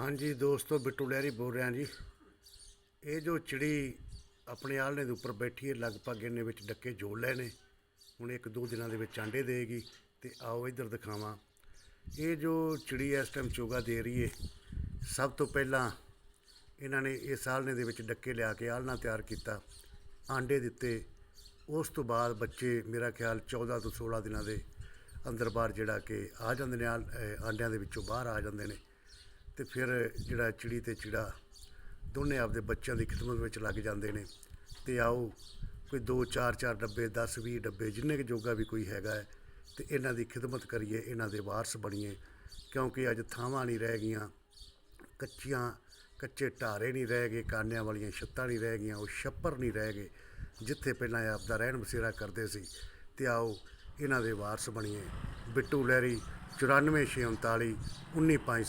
ਹਾਂਜੀ ਦੋਸਤੋ, ਬਿੱਟੂ ਲਹਿਰੀ ਬੋਲ ਰਿਹਾ ਜੀ। ਇਹ ਜੋ ਚਿੜੀ ਆਪਣੇ ਆਲਣੇ ਦੇ ਉੱਪਰ ਬੈਠੀ ਹੈ, ਲਗਭਗ ਇਹਨੇ ਵਿੱਚ ਡੱਕੇ ਜੋੜ ਲਏ ਨੇ। ਹੁਣ ਇੱਕ ਦੋ ਦਿਨਾਂ ਦੇ ਵਿੱਚ ਆਂਡੇ ਦੇਗੀ ਤੇ ਆਓ ਇੱਧਰ ਦਿਖਾਵਾਂ। ਇਹ ਜੋ ਚਿੜੀ ਇਸ ਟਾਈਮ ਚੋਗਾ ਦੇ ਰਹੀ ਹੈ ਸਭ ਤੋਂ ਪਹਿਲਾਂ ਇਹਨਾਂ ਨੇ ਇਸ ਆਲਣੇ ਦੇ ਵਿੱਚ ਡੱਕੇ ਲਿਆ ਕੇ ਆਲਣਾ ਤਿਆਰ ਕੀਤਾ, ਆਂਡੇ ਦਿੱਤੇ। ਉਸ ਤੋਂ ਬਾਅਦ ਬੱਚੇ ਮੇਰਾ ਖਿਆਲ 14 ਤੋਂ 16 ਦਿਨਾਂ ਦੇ ਅੰਦਰ ਬਾਹਰ ਜਿਹੜਾ ਕਿ ਆ ਜਾਂਦੇ ਨੇ, ਆਲ- ਆਂਡਿਆਂ ਦੇ ਵਿੱਚੋਂ ਬਾਹਰ ਆ ਜਾਂਦੇ ਨੇ। ਤੇ ਫਿਰ ਜਿਹੜਾ ਚਿੜੀ ਤੇ ਚਿੜਾ ਦੋਨੇ ਆਪਦੇ ਬੱਚਿਆਂ ਦੀ ਖਿਦਮਤ ਵਿੱਚ ਲੱਗ ਜਾਂਦੇ ਨੇ। ਤੇ ਆਓ ਕੋਈ 2 4 4 ਡੱਬੇ 10 20 ਡੱਬੇ, ਜਿੰਨੇ ਕੁ ਜੋਗਾ ਵੀ ਕੋਈ ਹੈਗਾ ਹੈ, ਤੇ ਇਹਨਾਂ ਦੀ ਖਿਦਮਤ ਕਰੀਏ, ਇਹਨਾਂ ਦੇ ਵਾਰਸ ਬਣੀਏ। ਕਿਉਂਕਿ ਅੱਜ ਥਾਵਾਂ ਨਹੀਂ ਰਹਿ ਗਈਆਂ, ਕੱਚੀਆਂ, ਕੱਚੇ ਢਾਰੇ ਨਹੀਂ ਰਹਿ ਗਏ, ਕਾਨਿਆਂ ਵਾਲੀਆਂ ਛੱਤਾਂ ਨਹੀਂ ਰਹਿ ਗਈਆਂ, ਉਹ ਛੱਪਰ ਨਹੀਂ ਰਹਿ ਗਏ, ਜਿੱਥੇ ਪਹਿਲਾਂ ਇਹ ਆਪਦਾ ਰਹਿਣ ਬਸੇਰਾ ਕਰਦੇ ਸੀ। ਤੇ ਆਓ ਇਹਨਾਂ ਦੇ ਵਾਰਸ ਬਣੀਏ। ਬਿੱਟੂ ਲਹਿਰੀ 94639 195